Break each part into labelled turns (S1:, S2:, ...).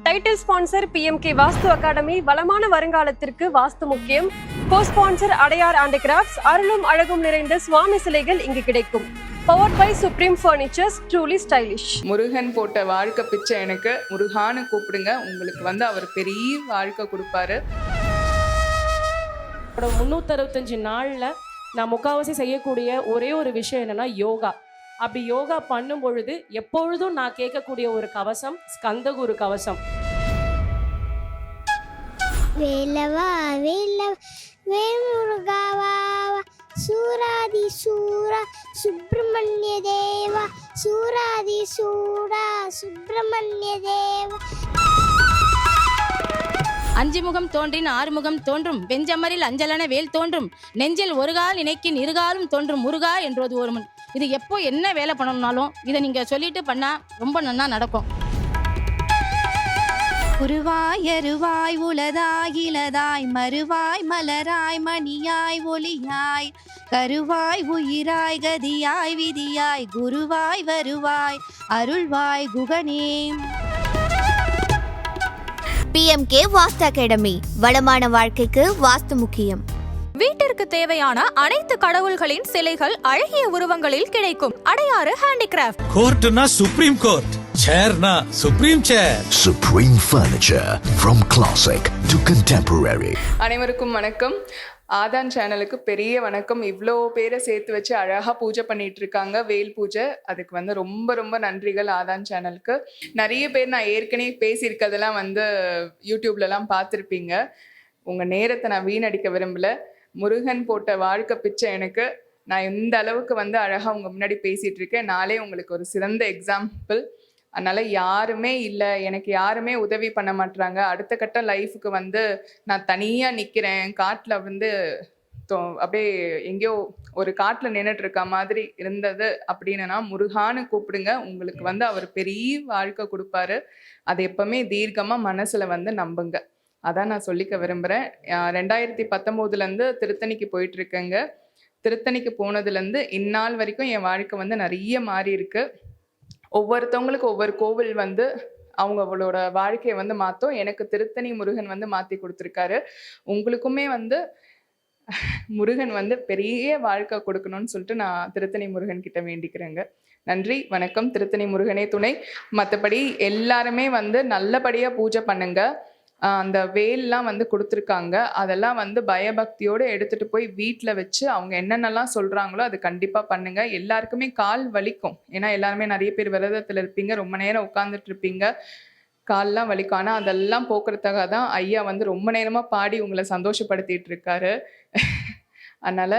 S1: Title sponsor PMK Vastu academy வளமான வருங்காலத்திற்கு வாஸ்து முக்கியம். Co sponsor Adyar and crafts அருளும் அழகும் நிறைந்த சுவாமி சிலைகள் இங்கு கிடைக்கும். Powered by supreme furnitures truly stylish
S2: Murugan போட்ட வாழ்க்கை பிச்சை எனக்கு. முருகான்னு கூப்பிடுங்க. உங்களுக்கு வந்து அவர் பெரிய வாழ்க்கை கொடுப்பாரு.
S3: என்னோட முந்நூற்றறுபத்தஞ்சு நாளில் நான் முக்காவாசி செய்யக்கூடிய ஒரே ஒரு விஷயம் என்னன்னா யோகா. அப்படி யோகா பண்ணும் பொழுது எப்பொழுதும் நான் கேட்கக்கூடிய ஒரு கவசம் ஸ்கந்தகுரு கவசம்.
S4: வேலவா வேலவ வேமுருகாவா சூராதி சூரா சுப்பிரமணிய தேவா. சூராதி சூடா சுப்பிரமணிய தேவா.
S5: அஞ்சு முகம் தோன்றின் ஆறுமுகம் தோன்றும். வெஞ்சமரில் அஞ்சலன வேல் தோன்றும். நெஞ்சில் ஒரு கால் இணைக்கின் இருகாலும் தோன்றும். முருகா என்றது ஒரு முன். இது எப்போ என்ன வேலை பண்ணணும்னாலும் இதை நீங்க சொல்லிட்டு பண்ணா ரொம்ப நன்னா நடக்கும்.
S6: உருவாய் அருவாய் உலதாய் இலதாய் மறுவாய் மலராய் மணியாய் ஒளியாய். கருவாய் உயிராய் கதியாய் விதியாய் குருவாய் வருவாய் அருள்வாய் குகனே.
S7: பிஎம்கே வாஸ்து அகாடமி வளமான வாழ்க்கைக்கு வாஸ்து முக்கியம்.
S8: வீட்டிற்கு தேவையான அனைத்து கடவுள்களின் சிலைகள் அழகிய உருவங்களில் கிடைக்கும். அடையாறு ஹேண்டிகிராஃப்ட்
S9: கோர்ட்னா supreme court சேர்னா supreme chair
S10: Supreme Furniture from classic to contemporary.
S2: அனைவருக்கும் வணக்கம். ஆதான் சேனலுக்கு பெரிய வணக்கம். இவ்வளோ பேரை சேர்த்து வச்சு அழகாக பூஜை பண்ணிட்டு இருக்காங்க. வேல் பூஜை. அதுக்கு வந்து ரொம்ப ரொம்ப நன்றிகள் ஆதான் சேனலுக்கு. நிறைய பேர் நான் ஏற்கனவே பேசியிருக்கிறதெல்லாம் வந்து யூடியூப்லலாம் பார்த்துருப்பீங்க. உங்கள் நேரத்தை நான் வீணடிக்க விரும்பல. முருகன் போட்ட வாழ்க்கை பிச்சை எனக்கு. நான் இந்த அளவுக்கு வந்து அழகாக உங்கள் முன்னாடி பேசிகிட்டு இருக்கேன். நாளே உங்களுக்கு ஒரு சிறந்த எக்ஸாம்பிள் அதனால் யாருமே இல்லை. எனக்கு யாருமே உதவி பண்ண மாட்டுறாங்க அடுத்த கட்ட லைஃபுக்கு வந்து நான் தனியாக நிற்கிறேன் காட்டில் வந்து தோ அப்படியே எங்கேயோ ஒரு காட்டில் நின்றுட்டு இருக்க மாதிரி இருந்தது அப்படின்னா முருகான்னு கூப்பிடுங்க. உங்களுக்கு வந்து அவர் பெரிய வாழ்க்கை கொடுப்பாரு. அது எப்பவுமே தீர்க்கமாக மனசில் வந்து நம்புங்க. அதான் நான் சொல்லிக்க விரும்புகிறேன் ரெண்டாயிரத்தி பத்தொம்போதுலேருந்து திருத்தணிக்கு போயிட்டுருக்கேங்க. திருத்தணிக்கு போனதுலேருந்து இந்நாள் வரைக்கும் என் வாழ்க்கை வந்து நிறைய மாறி இருக்கு ஒவ்வொருத்தவங்களுக்கு ஒவ்வொரு கோவில் வந்து அவங்களோட வாழ்க்கையை வந்து மாற்றும் எனக்கு திருத்தணி முருகன் வந்து மாற்றி கொடுத்துருக்காரு. உங்களுக்குமே வந்து முருகன் வந்து பெரிய வாழ்க்கை கொடுக்கணும்னு சொல்லிட்டு நான் திருத்தணி முருகன் கிட்ட வேண்டிக்கிறேங்க. நன்றி வணக்கம். திருத்தணி முருகனே துணை. மற்றபடி எல்லாருமே வந்து நல்லபடியாக பூஜை பண்ணுங்கள் அந்த வேல்லாம் வந்து கொடுத்துருக்காங்க. அதெல்லாம் வந்து பயபக்தியோடு எடுத்துகிட்டு போய் வீட்டில் வச்சு அவங்க என்னென்னலாம் சொல்கிறாங்களோ அது கண்டிப்பாக பண்ணுங்கள் எல்லாருக்குமே கால் வலிக்கும். ஏன்னா எல்லாருமே நிறைய பேர் விரதத்தில் இருப்பீங்க. ரொம்ப நேரம் உட்காந்துட்டு இருப்பீங்க. கால்லாம் வலிக்கும். ஆனால் அதெல்லாம் போக்குறதுக்காக தான் ஐயா வந்து ரொம்ப நேரமாக பாடி உங்களை சந்தோஷப்படுத்திட்டு இருக்காரு. அதனால்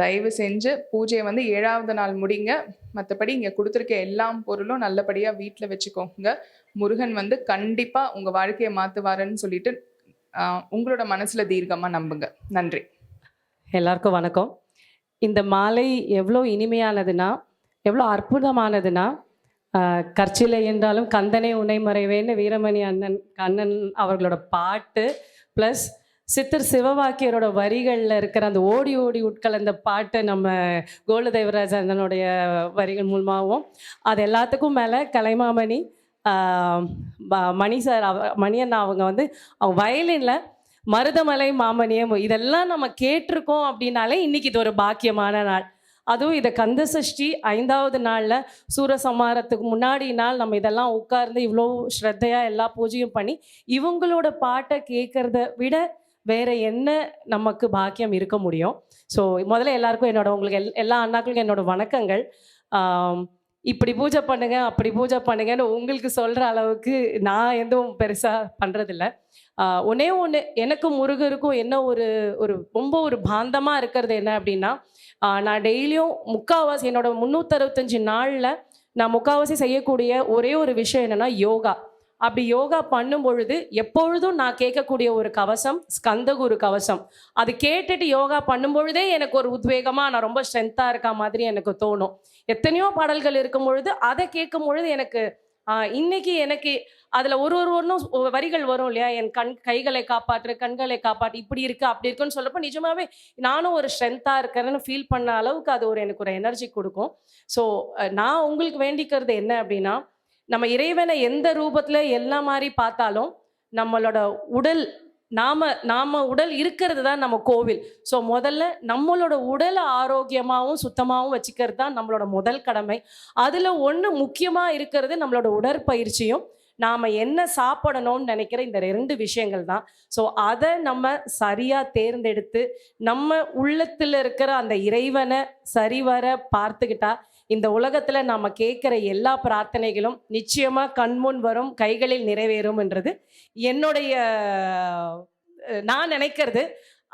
S2: தயவு செஞ்சு பூஜையை வந்து ஏழாவது நாள் முடிங்க. மற்றபடி இங்கே கொடுத்துருக்க எல்லா பொருளும் நல்லபடியாக வீட்டில் வச்சுக்கோங்க. முருகன் வந்து கண்டிப்பாக உங்கள் வாழ்க்கையை மாற்றுவாருன்னு சொல்லிட்டு உங்களோட மனசில் தீர்க்கமாக நம்புங்க. நன்றி.
S3: எல்லாருக்கும் வணக்கம். இந்த மாலை எவ்வளோ இனிமையானதுன்னா எவ்வளோ அற்புதமானதுன்னா கற்சிலை என்றாலும் கந்தனே உன்னை மறைவேன்னு வீரமணி அண்ணன் கண்ணன் அவர்களோட பாட்டு ப்ளஸ் சித்தர் சிவவாக்கியரோட வரிகளில் இருக்கிற அந்த ஓடி ஓடி உட்கலந்த பாட்டை நம்ம கோலதேவராஜனுடைய வரிகள் மூலமாகவும் அது எல்லாத்துக்கும் மேலே கலைமாமணி மணி சார் அவ மணி அண்ணா அவங்க வந்து அவங்க வயலினில் மருதமலை மாமணியம் இதெல்லாம் நம்ம கேட்டிருக்கோம் அப்படின்னாலே இன்னைக்கு இது ஒரு பாக்கியமான நாள். அதுவும் இதை கந்த சஷ்டி ஐந்தாவது நாளில் சூரசம்மாரத்துக்கு முன்னாடி நாள் நம்ம இதெல்லாம் உட்கார்ந்து இவ்வளோ ஸ்ரத்தையாக எல்லா பூஜையும் பண்ணி இவங்களோட பாட்டை கேட்குறத விட வேற என்ன நமக்கு பாக்கியம் இருக்க முடியும்? ஸோ முதல்ல எல்லாருக்கும் என்னோட உங்களுக்கு எல் எல்லா அண்ணாக்களுக்கும் என்னோட வணக்கங்கள். இப்படி பூஜை பண்ணுங்க அப்படி பூஜை பண்ணுங்கன்னு உங்களுக்கு சொல்கிற அளவுக்கு நான் எதுவும் பெருசாக பண்ணுறதில்ல ஒன்னே ஒன்று எனக்கும் முருகருக்கும் என்ன ஒரு ஒரு ரொம்ப ஒரு பாந்தமாக இருக்கிறது என்ன அப்படின்னா நான் டெய்லியும் முக்காவாசி என்னோட முந்நூற்றறுபத்தஞ்சு நாளில் நான் முக்காவாசி செய்யக்கூடிய ஒரே ஒரு விஷயம் என்னென்னா யோகா. அப்படி யோகா பண்ணும் பொழுது எப்பொழுதும் நான் கேட்கக்கூடிய ஒரு கவசம் ஸ்கந்தகுரு கவசம். அது கேட்டுட்டு யோகா பண்ணும் பொழுதே எனக்கு ஒரு உத்வேகமாக நான் ரொம்ப ஸ்ட்ரென்த்தாக இருக்க மாதிரி எனக்கு தோணும். எத்தனையோ பாடல்கள் இருக்கும் பொழுது அதை கேட்கும் பொழுது எனக்கு இன்னைக்கு எனக்கு அதில் ஒரு ஒரு ஒன்றும் வரிகள் வரும் இல்லையா? என் கண் கைகளை காப்பாற்று கண்களை காப்பாற்று இப்படி இருக்கு அப்படி இருக்குன்னு சொல்லப்போ நிஜமாவே நானும் ஒரு ஸ்ட்ரென்த்தாக இருக்கிறேன்னு ஃபீல் பண்ண அளவுக்கு அது ஒரு எனக்கு ஒரு எனர்ஜி கொடுக்கும். ஸோ நான் உங்களுக்கு வேண்டிக்கிறது என்ன அப்படின்னா நம்ம இறைவனை எந்த ரூபத்தில் எல்லா மாதிரி பார்த்தாலும் நம்மளோட உடல் நாம நாம உடல் இருக்கிறது தான் நம்ம கோவில். ஸோ முதல்ல நம்மளோட உடலை ஆரோக்கியமாகவும் சுத்தமாகவும் வச்சுக்கிறது தான் நம்மளோட முதல் கடமை. அதில் ஒன்று முக்கியமாக இருக்கிறது நம்மளோட உடற்பயிற்சியும். நாம் என்ன சாப்பிடணும்னு நினைக்கிற இந்த ரெண்டு விஷயங்கள் தான். ஸோ அதை நம்ம சரியாக தேர்ந்தெடுத்து நம்ம உள்ளத்தில் இருக்கிற அந்த இறைவனை சரிவர பார்த்துக்கிட்டா இந்த உலகத்தில் நாம் கேட்குற எல்லா பிரார்த்தனைகளும் நிச்சயமாக கண்முன் வரும் கைகளில் நிறைவேறும்ன்றது என்னுடைய நான் நினைக்கிறது.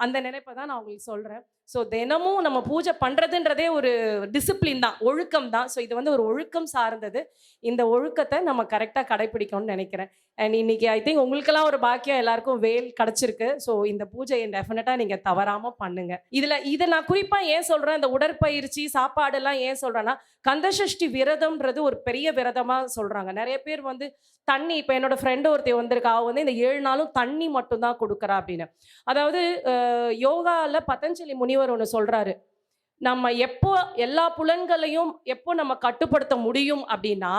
S3: அந்த நினைப்பை தான் நான் உங்களுக்கு சொல்கிறேன் ஸோ தினமும் நம்ம பூஜை பண்ணுறதுன்றதே ஒரு டிசிப்ளின் தான் ஒழுக்கம் தான் ஸோ இது வந்து ஒரு ஒழுக்கம் சார்ந்தது. இந்த ஒழுக்கத்தை நம்ம கரெக்டாக கடைப்பிடிக்கணும்னு நினைக்கிறேன். அண்ட் இன்னைக்கு ஐ திங்க் உங்களுக்கெல்லாம் ஒரு பாக்கியம் எல்லாருக்கும் வேல் கிடச்சிருக்கு. ஸோ இந்த பூஜையை டெஃபினட்டாக நீங்கள் தவறாமல் பண்ணுங்க. இதில் இதை நான் குறிப்பாக ஏன் சொல்கிறேன் இந்த உடற்பயிற்சி சாப்பாடெல்லாம் ஏன் சொல்கிறேன்னா கந்தசஷ்டி விரதம்ன்றது ஒரு பெரிய விரதமாக சொல்கிறாங்க நிறைய பேர் வந்து தண்ணி இப்போ என்னோட ஃப்ரெண்டு ஒருத்தி வந்திருக்கா. அவ வந்து இந்த ஏழு நாளும் தண்ணி மட்டும்தான் கொடுக்குறா அப்படின்னு. அதாவது யோகாவில் பதஞ்சலி முனிவர் ஒன்று சொல்கிறாரு நம்ம எப்போ எல்லா புலன்களையும் எப்போ நம்ம கட்டுப்படுத்த முடியும் அப்படின்னா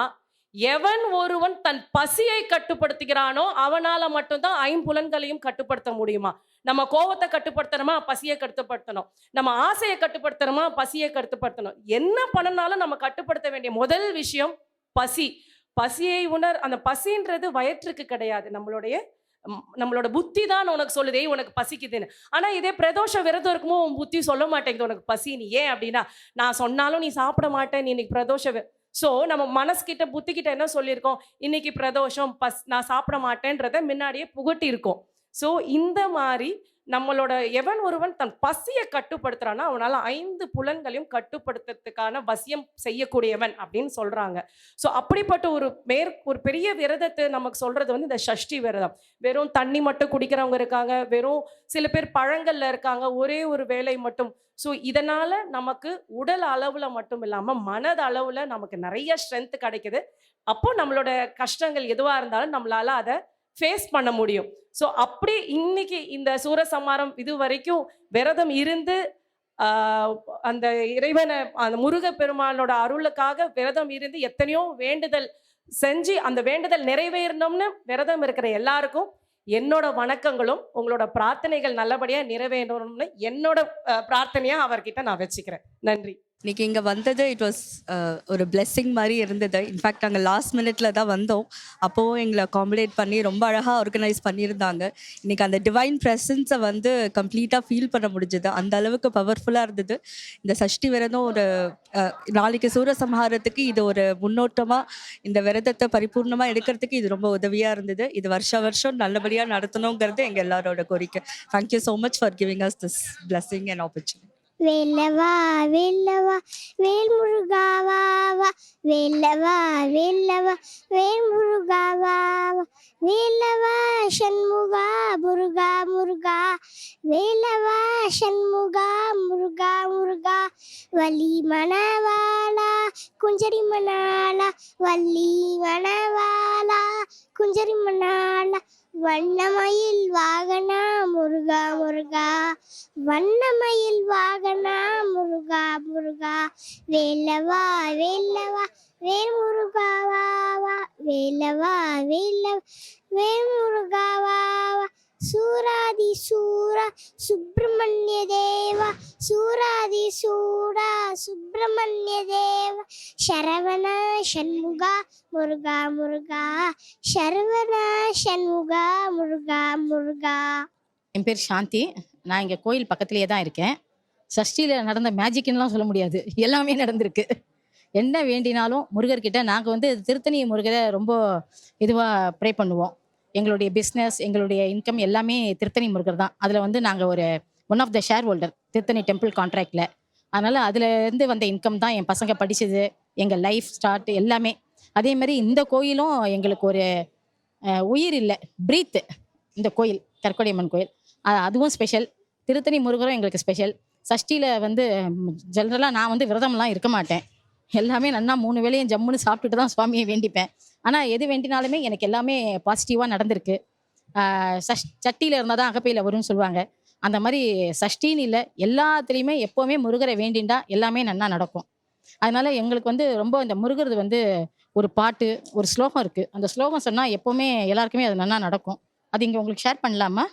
S3: எவன் ஒருவன் தன் பசியை கட்டுப்படுத்துகிறானோ அவனால மட்டும்தான் ஐம்புலன்களையும் கட்டுப்படுத்த முடியுமா? நம்ம கோவத்தை கட்டுப்படுத்தணுமா? பசியை கட்டுப்படுத்தணும். நம்ம ஆசையை கட்டுப்படுத்தணுமா? பசியை கட்டுப்படுத்தணும். என்ன பண்ணனாலும் நம்ம கட்டுப்படுத்த வேண்டிய முதல் விஷயம் பசி. பசியை உணர் அந்த பசின்றது வயிற்றுக்கு கிடையாது. நம்மளுடைய நம்மளோட புத்தி தான் உனக்கு சொல்லுதே உனக்கு பசிக்குதுன்னு. ஆனா இதே பிரதோஷ விரதம் இருக்குமோ உன் புத்தி சொல்ல மாட்டேங்குது உனக்கு பசி நீ ஏன் அப்படின்னா நான் சொன்னாலும் நீ சாப்பிட மாட்டேன் நீ இன்னைக்கு பிரதோஷ ஸோ நம்ம மனசுக்கிட்ட புத்திக்கிட்ட என்ன சொல்லியிருக்கோம்? இன்னைக்கு பிரதோஷம் பஸ் நான் சாப்பிட மாட்டேன்றத முன்னாடியே புகட்டி இருக்கோம் ஸோ இந்த மாதிரி நம்மளோட எவன் ஒருவன் தன் பசியை கட்டுப்படுத்துறான்னா அவனால் ஐந்து புலன்களையும் கட்டுப்படுத்துறதுக்கான வசியம் செய்யக்கூடியவன் அப்படின்னு சொல்கிறாங்க ஸோ அப்படிப்பட்ட ஒரு மேற் ஒரு பெரிய விரதத்தை நமக்கு சொல்கிறது வந்து இந்த ஷஷ்டி விரதம். வெறும் தண்ணி மட்டும் குடிக்கிறவங்க இருக்காங்க வெறும் சில பேர் பழங்களில் இருக்காங்க ஒரே ஒரு வேலை மட்டும். ஸோ இதனால் நமக்கு உடல் அளவில் மட்டும் இல்லாமல் மனது அளவில் நமக்கு நிறைய ஸ்ட்ரென்த் கிடைக்குது. அப்போ நம்மளோட கஷ்டங்கள் எதுவாக இருந்தாலும் நம்மளால் அதை ஃபேஸ் பண்ண முடியும். ஸோ அப்படி இன்னைக்கு இந்த சூரசம்மாரம் இது வரைக்கும் விரதம் இருந்து அந்த இறைவனை அந்த முருக பெருமானோட அருளுக்காக விரதம் இருந்து எத்தனையோ வேண்டுதல் செஞ்சு அந்த வேண்டுதல் நிறைவேறணும்னு விரதம் இருக்கிற எல்லாருக்கும் என்னோட வணக்கங்களும் உங்களோட பிரார்த்தனைகள் நல்லபடியாக நிறைவேறணும்னு என்னோட பிரார்த்தனையாக அவர்கிட்ட நான் வச்சுக்கிறேன். நன்றி.
S11: இன்னைக்கு இங்கே வந்தது இட் வாஸ் ஒரு பிளெஸ்ஸிங் மாதிரி இருந்தது. இன்ஃபேக்ட் நாங்கள் லாஸ்ட் மினிட்ல தான் வந்தோம். அப்போவும் எங்களை அகாமடேட் பண்ணி ரொம்ப அழகாக ஆர்கனைஸ் பண்ணியிருந்தாங்க. இன்னைக்கு அந்த டிவைன் ப்ரெசன்ஸை வந்து கம்ப்ளீட்டாக ஃபீல் பண்ண முடிஞ்சது. அந்த அளவுக்கு பவர்ஃபுல்லாக இருந்தது. இந்த சஷ்டி விரதம் ஒரு நாளைக்கு சூரசம்ஹாரத்துக்கு இது ஒரு முன்னோட்டமாக இந்த விரதத்தை பரிபூர்ணமாக எடுக்கிறதுக்கு இது ரொம்ப உதவியாக இருந்தது. இது வருஷ வருஷம் நல்லபடியாக நடத்தணுங்கிறது எங்கள் எல்லாரோட கோரிக்கை. Thank you so much for giving us this blessing and opportunity
S4: வெல்லவா வெல்லவா வேல் வெல்லவா வெல்லவா வா. வேலவா வேலவா சண்முகா முருகா முருகா வேலவா சண்முகா முருகா முருகா. வலி மணவாளா குஞ்சரி மணாலா வள்ளி மணவாளா குஞ்சரி மணாலா வண்ணமயில் வாகனா முருகா முருகா. வண்ணமயில் வாகனா முருகா முருகா. வேலவா வேலவா வேல் முருகாவா வேலவா வேல வேல் முருகாவா சூராதி சூரா சுப்பிரமணிய தேவா. சூராதி சூரா சுப்பிரமணிய தேவா சரவண சண்முகா முருகா முருகா சரவண சண்முகா முருகா முருகா.
S5: என் பேர் சாந்தி. நான் இங்கே கோயில் பக்கத்துலேயே தான் இருக்கேன். சஷ்டியில் நடந்த மேஜிக்னுலாம் சொல்ல முடியாது. எல்லாமே நடந்திருக்கு. என்ன வேண்டினாலும் முருகர்கிட்ட நாங்கள் வந்து திருத்தணி முருகரை ரொம்ப இதுவாக ப்ரே பண்ணுவோம். எங்களுடைய பிஸ்னஸ் எங்களுடைய இன்கம் எல்லாமே திருத்தணி முருகர் தான். அதில் வந்து நாங்கள் ஒரு one of the share holder Tiruttani temple கான்ட்ராக்டில் அதனால் அதுலேருந்து வந்த இன்கம் தான் என் பசங்க படிச்சது எங்கள் லைஃப் ஸ்டார்ட் எல்லாமே. அதே மாதிரி இந்த கோயிலும் எங்களுக்கு ஒரு உயிர் இல்லை பிரீத்து இந்த கோயில் கற்கொடியம்மன் கோயில். அதுவும் ஸ்பெஷல் திருத்தணி முருகரும் எங்களுக்கு ஸ்பெஷல் சஷ்டியில் வந்து ஜென்ரலாக நான் வந்து விரதம்லாம் இருக்க மாட்டேன். எல்லாமே நல்லா மூணு வேளையும் ஜம்முன்னு சாப்பிட்டுட்டு தான் சுவாமியை வேண்டிப்பேன். ஆனால் எது வேண்டினாலுமே எனக்கு எல்லாமே பாசிட்டிவாக நடந்திருக்கு. சஷ் சட்டியில் இருந்தால் தான் அகப்பையில் வரும்னு சொல்லுவாங்க. அந்த மாதிரி சஷ்டின்னு இல்லை எல்லாத்துலேயுமே எப்போவுமே முருகரை வேண்டிண்டா எல்லாமே நல்லா நடக்கும். அதனால எங்களுக்கு வந்து ரொம்ப இந்த முருகிறது வந்து ஒரு பாட்டு ஒரு ஸ்லோகம் இருக்குது அந்த ஸ்லோகம் சொன்னால் எப்போவுமே எல்லாருக்குமே அது நல்லா நடக்கும். அது இங்கே உங்களுக்கு ஷேர் பண்ணலாமா?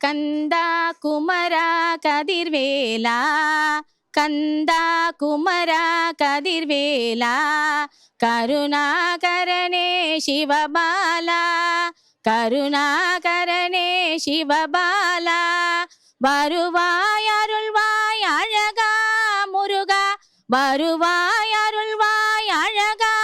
S5: கந்தா குமரா கதிர்வேலா கந்தா குமரா கதிர்வேலா கருணாகரனே சிவபாலா கருணாகரனே சிவபாலா வருவாய் அருள்வாய் அழகா முருகா. வருவாய் அருள்வாய் அழகா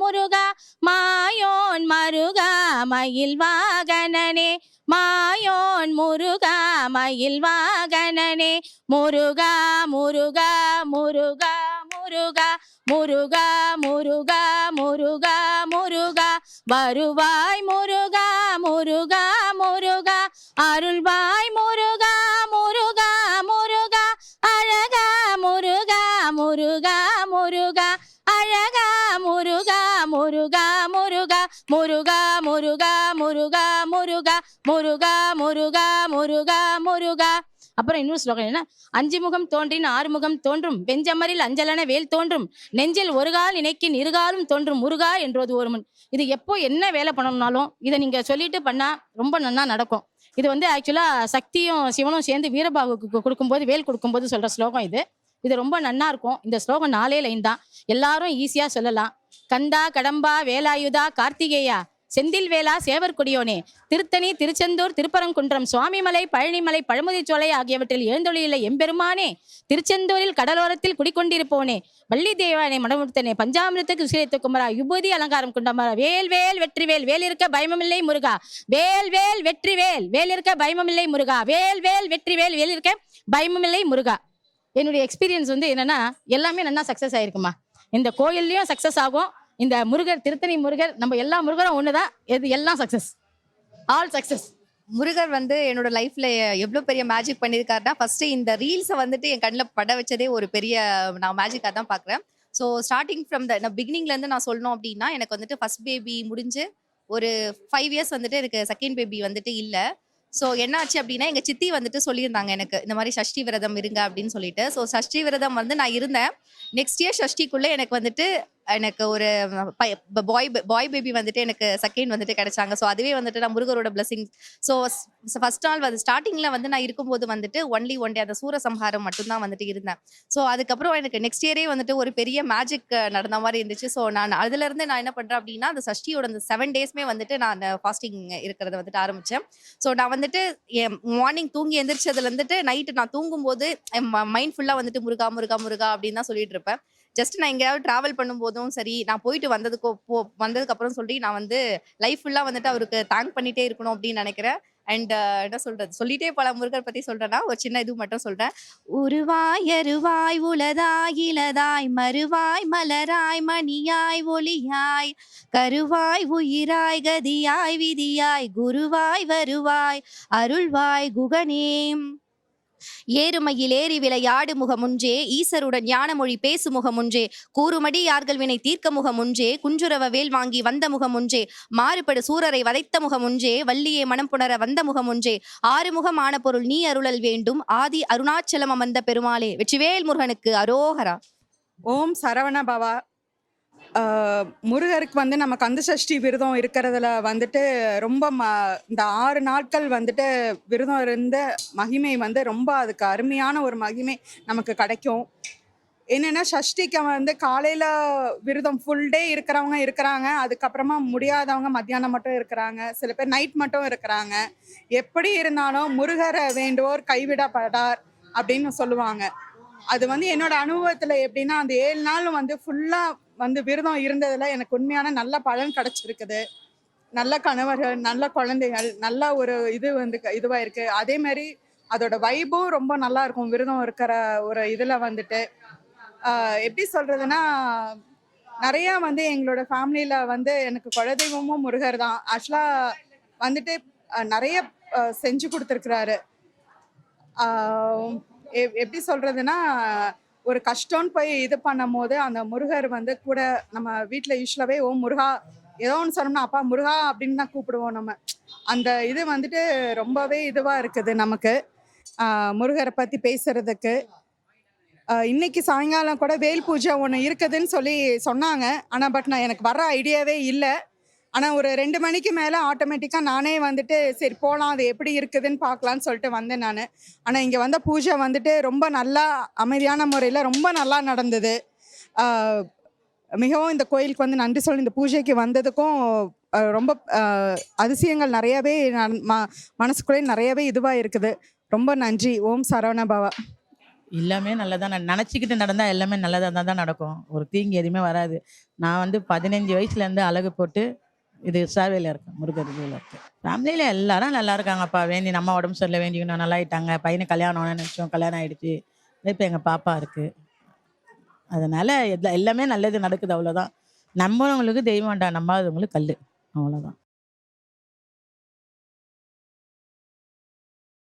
S5: முருகா. மாயோன் மருகா மயில் வாகனனே. மாயோன் முருகா மயில் வாகனனே. முருகா முருகா முருகா முருகா. முருகா முருகா முருகா முருகா. வருவாய் முருகா முருகா முருகா. அருள்வாய் முருகா முருகா முருகா முருகா முருகா முருகா முருகா முருகா முருகா. அப்புறம் இன்னொரு ஸ்லோகம் என்ன? அஞ்சு முகம் தோன்றின் ஆறு முகம் தோன்றும் வெஞ்சமரில் அஞ்சலன வேல் தோன்றும் நெஞ்சில் ஒரு கால் நினைக்கின் இருகாலும் தோன்றும் முருகா என்றது ஒரு முன். இது எப்போ என்ன வேலை பண்ணணும்னாலும் இதை நீங்க சொல்லிட்டு பண்ணா ரொம்ப நன்னா நடக்கும். இது வந்து ஆக்சுவலா சக்தியும் சிவனும் சேர்ந்து வீரபாகுக்கு கொடுக்கும்போது வேல் கொடுக்கும்போது சொல்ற ஸ்லோகம் இது. இது ரொம்ப நன்னா இருக்கும். இந்த ஸ்லோகம் நாலே லைன் தான். எல்லாரும் ஈஸியா சொல்லலாம். கந்தா கடம்பா வேலாயுதா கார்த்திகேயா செந்தில் வேலா சேவர் கொடியோனே திருத்தணி திருச்செந்தூர் திருப்பரங்குன்றம் சுவாமிமலை பழனிமலை பழமுதிச்சோலை ஆகியவற்றில் எழுந்தொழியுள்ள எம்பெருமானே திருச்செந்தூரில் கடலோரத்தில் குடிக்கொண்டிருப்போனே வள்ளி தேவானே மடமுடுத்தனே பஞ்சாமிரத்துக்கு விசேத்த குமரா யுபூதி அலங்காரம் குண்டமரா வேல் வேல் வெற்றி வேல் வேல் இருக்க பயமமில்லை முருகா வேல் வேல் வெற்றி வேல் வேல் இருக்க பயமமில்லை முருகா வேல் வேல் வெற்றி வேல் வேல் இருக்க பயமமில்லை முருகா. என்னுடைய எக்ஸ்பீரியன்ஸ் வந்து என்னன்னா எல்லாமே நல்லா சக்ஸஸ் ஆயிருக்குமா இந்த கோயில்லையும் சக்ஸஸ் ஆகும். இந்த முருகர் திருத்தணி முருகர் நம்ம எல்லா முருகரும் ஒண்ணுதான். இது எல்லாம் சக்ஸஸ் ஆல் சக்ஸஸ்
S6: முருகர் வந்து என்னோட லைஃப்ல எவ்வளோ பெரிய மேஜிக் பண்ணியிருக்காருன்னா ஃபர்ஸ்ட் இந்த ரீல்ஸை வந்துட்டு என் கண்ணில் பட வச்சதே ஒரு பெரிய நான் மேஜிக்காக தான் பார்க்குறேன் ஸோ ஸ்டார்டிங் ஃப்ரம் த பிகினிங்ல இருந்து நான் சொல்லணும் அப்படின்னா எனக்கு வந்துட்டு ஃபர்ஸ்ட் பேபி முடிஞ்சு ஒரு ஃபைவ் இயர்ஸ் வந்துட்டு எனக்கு செகண்ட் பேபி வந்துட்டு இல்லை. ஸோ என்னாச்சு அப்படின்னா எங்கள் சித்தி வந்துட்டு சொல்லியிருந்தாங்க எனக்கு இந்த மாதிரி சஷ்டி விரதம் இருங்க அப்படின்னு சொல்லிட்டு. ஸோ சஷ்டி விரதம் வந்து நான் இருந்தேன். நெக்ஸ்ட் இயர் சஷ்டிக்குள்ளே எனக்கு வந்துட்டு எனக்கு ஒரு பாய் பாய் பேபி வந்துட்டு எனக்கு செகண்ட் வந்துட்டு கிடைச்சாங்க. ஸோ அதுவே வந்துட்டு நான் முருகரோட பிளஸிங் ஸோ ஃபர்ஸ்ட் நாள் வந்து ஸ்டார்டிங்கில் வந்து நான் இருக்கும்போது வந்துட்டு ஒன்லி ஒன் டே அந்த சூரசம்ஹாரம் மட்டும்தான் வந்துட்டு இருந்தேன். ஸோ அதுக்கப்புறம் எனக்கு நெக்ஸ்ட் இயரே வந்துட்டு ஒரு பெரிய மேஜிக் நடந்த மாதிரி இருந்துச்சு. ஸோ நான் அதுலேருந்து நான் என்ன பண்ணுறேன் அப்படின்னா அந்த சஷ்டியோட அந்த செவன் டேஸ்மே வந்துட்டு நான் ஃபாஸ்டிங் இருக்கிறத வந்துட்டு ஆரம்பித்தேன் ஸோ நான் வந்துட்டு என் மார்னிங் தூங்கி எந்திரிச்சதுலேருந்துட்டு நைட்டு நான் தூங்கும்போது என் மைண்ட் ஃபுல்லாக வந்துட்டு முருகா முருகா முருகா அப்படின்னு தான் சொல்லிட்டு இருப்பேன். ஜஸ்ட் நான் எங்கேயாவது ட்ராவல் பண்ணும்போதும் சரி நான் போயிட்டு வந்ததுக்கு போ வந்ததுக்கு அப்புறம் சொல்லி நான் வந்து லைஃப் ஃபுல்லாக வந்துட்டு அவருக்கு தேங்க் பண்ணிட்டே இருக்கணும் அப்படின்னு நினைக்கிறேன். அண்ட் என்ன சொல்றது? சொல்லிட்டே பல முருகர் பத்தி சொல்றேன்னா ஒரு சின்ன இது மட்டும் சொல்றேன்.
S12: உருவாய் அருவாய் உளதாய் இலதாய் மறுவாய் மலராய் மணியாய் ஒளியாய் கருவாய் உயிராய் கதியாய் விதியாய் குருவாய் வருவாய் அருள்வாய் குகனேம்.
S6: ஏறுமையில் ஏறி விளையாடு முகமுன்றே ஈசருடன் ஞானமொழி பேசு முகமுன்றே கூறுமடி யார்கள் வினை தீர்க்க முகமுன்றே குஞ்சுரவ வேல் வாங்கி வந்த முகமுன்றே மாறுபடு சூரரை வதைத்த முகமுன்றே வள்ளியே மனம் புணர வந்த முகமுன்றே ஆறுமுகம் பொருள் நீ அருளல் வேண்டும் ஆதி அருணாச்சலம் அமர்ந்த பெருமாளே வெற்றிவேல் முருகனுக்கு அரோகரா.
S13: ஓம் சரவண பவா. முருகருக்கு வந்து நம்ம கந்த சஷ்டி விரதம் இருக்கிறதுல வந்துட்டு ரொம்ப ம இந்த ஆறு நாட்கள் வந்துட்டு விரதம் இருந்த மகிமை வந்து ரொம்ப அதுக்கு அருமையான ஒரு மகிமை நமக்கு கிடைக்கும். என்னென்னா சஷ்டிக்கு வந்து காலையில் விரதம் ஃபுல் டே இருக்கிறவங்க இருக்கிறாங்க. அதுக்கப்புறமா முடியாதவங்க மத்தியானம் மட்டும் இருக்கிறாங்க. சில பேர் நைட் மட்டும் இருக்கிறாங்க. எப்படி இருந்தாலும் முருகரை வேண்டுவோர் கைவிடப்படார் அப்படின்னு சொல்லுவாங்க. அது வந்து என்னோட அனுபவத்தில் எப்படின்னா அந்த ஏழு நாள் வந்து ஃபுல்லாக வந்து விரதம் இருந்ததுல எனக்கு உண்மையான நல்ல பலன் கிடைச்சிருக்குது. நல்ல கணவர்கள் நல்ல குழந்தைகள் நல்ல ஒரு இது வந்து இதுவாக இருக்கு. அதே மாதிரி அதோட வைபும் ரொம்ப நல்லா இருக்கும். விரதம் இருக்கிற ஒரு இதில் வந்துட்டு. எப்படி சொல்றதுன்னா நிறைய வந்து எங்களோட ஃபேமிலியில வந்து எனக்கு குலதெய்வமும் முருகர் தான். ஆக்சுவலாக வந்துட்டு நிறைய செஞ்சு கொடுத்துருக்குறாரு. எப்- எப்படி சொல்றதுன்னா ஒரு கஷ்டம்னு போய் இது பண்ணும் போது அந்த முருகர் வந்து கூட நம்ம வீட்டில் யூஸ்வலாகவே ஓ முருகா ஏதோ ஒன்று சொன்னோம்னா அப்பா முருகா அப்படின்னு தான் கூப்பிடுவோம் நம்ம. அந்த இது வந்துட்டு ரொம்பவே இதுவாக இருக்குது நமக்கு. முருகரை பற்றி பேசுறதுக்கு. இன்னைக்கு சாயங்காலம் கூட வேல் பூஜை ஒன்று இருக்குதுன்னு சொல்லி சொன்னாங்க. ஆனால் பட் நான் எனக்கு வர ஐடியாவே இல்லை. ஆனால் ஒரு ரெண்டு மணிக்கு மேலே ஆட்டோமேட்டிக்காக நானே வந்துட்டு சரி போகலாம் அது எப்படி இருக்குதுன்னு பார்க்கலான்னு சொல்லிட்டு வந்தேன் நான். ஆனால் இங்கே வந்த பூஜை வந்துட்டு ரொம்ப நல்லா அமைதியான முறையில் ரொம்ப நல்லா நடந்தது. மிகவும் இந்த கோயிலுக்கு வந்து நன்றி சொல்லி இந்த பூஜைக்கு வந்ததுக்கும் ரொம்ப அதிசயங்கள் நிறையவே மனசுக்குள்ளே நிறையவே இதுவாக இருக்குது. ரொம்ப நன்றி. ஓம் சரவண பவா.
S14: எல்லாமே நல்லதாக நான் நினச்சிக்கிட்டு நடந்தால் எல்லாமே நல்லதாக தான் தான் நடக்கும். ஒரு தீங்கு எதுவுமே வராது. நான் வந்து பதினஞ்சு வயசுலேருந்து அழகு போட்டு இது சேவையில் இருக்கேன் முருகர் இருக்குது ஃபேமிலியில் எல்லாரும் நல்லா இருக்காங்கப்பா. வேண்டி நம்ம உடம்பு சரியில்லை வேண்டிக்கணும் நல்லா ஆயிட்டாங்க. பையனுக்கு கல்யாணம் ஆன கல்யாணம் ஆயிடுச்சு. இப்போ எங்கள் பாப்பா இருக்குது அதனால் எல்லா எல்லாமே நல்லது நடக்குது அவ்வளோதான் நம்மவங்களுக்கு தெய்வம்டா நம்பாதவங்களுக்கு கல் அவ்வளோதான்